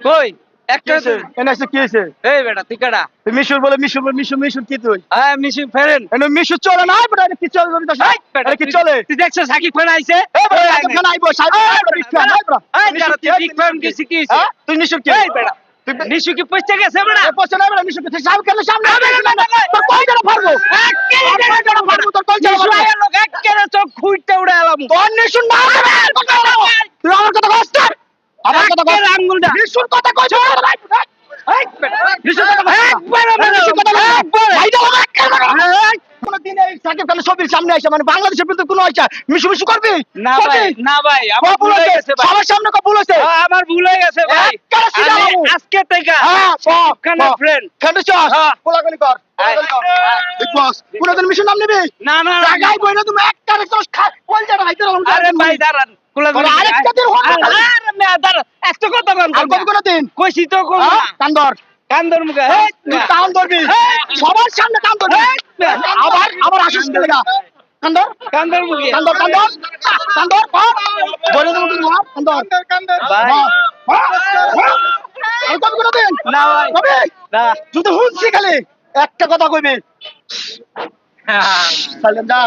কই? একটা এনে কি হয়েছে? এই বেটা ঠিকানা? তুই মিশুর বলে মিশুর বলে মিশুর মিশুর কি তুই? হ্যাঁ মিশি ফেরেন। এনে মিশু চলে না বেটা কি চলে তুমি এই বেটা, কি তুই- চলে? তুই দেখছ সাকিব খান আইছে এ বেটা সাকিব খান আইবো সাকিব খান আইবো, বিগ বেটা। এই মিশুর কি, তুই বিগ ফ্যান গেছি কি? হ্যাঁ? তুই মিশুর কি? এই বেটা নিশু কি গেছে বেটা? বেটা মিশুর কি তুই সামনে না, না, না, তোর কই তোর কই জানা ফারবো তোর কই নিশু আইয়া লোক এক্কেরে চোখ খুইটে উড়ে এলাম। তোর নিশুর না তুই আমার কথা কষ্ট আমার কথা কষ্ট এক্কেরে আঙ্গুলটা মিশুর কথা কইছ সাকিব খানের ছবির সামনে আসে মানে বাংলাদেশের বিরুদ্ধে কোনো আইসা মিশু মিশু করবি? না ভাই না ভাই আমার ভুল হয়ে গেছে সবার সামনে কবুল হয়েছে। হ্যাঁ, আমার ভুল হয়ে গেছে ভাই। একবারে সিধা আমি বাবু। আজকে থেকে হ্যাঁ সব খানের friend। ফ্রেন্ড চস হ্যাঁ। কোলাগুলি কর কোলাগুলি কর। হ্যাঁ। বিগ বস কোনদিন মিশু নাম নিবি? না না না, বই না তুমি একটা রেসস খা কোল জায়গা হাইতে রকম আরে ভাই দাঁড়ান কুলা আরে আরেকটা দিন হোক না। আরে মেয়া দাঁড়ান একটা কথা কন আর কবি কোন দিন কইছি তো কম কান্দর। কান্দর মুখে। তুই কান ধরবি হ্যাঁ। সবার সামনে কান ধরবি হ্যাঁ। আবার আবার আসিস কে কান্দর? কান্দর মুখে। কান্দর কান্দর। কান্দর কর বলে দেবো কিন্তু না কান্দর। ভাই। আর কবি কোন দিন না ভাই। কবি না। যদি হুঁসি খালি একটা কথা কইবি। সালেম যা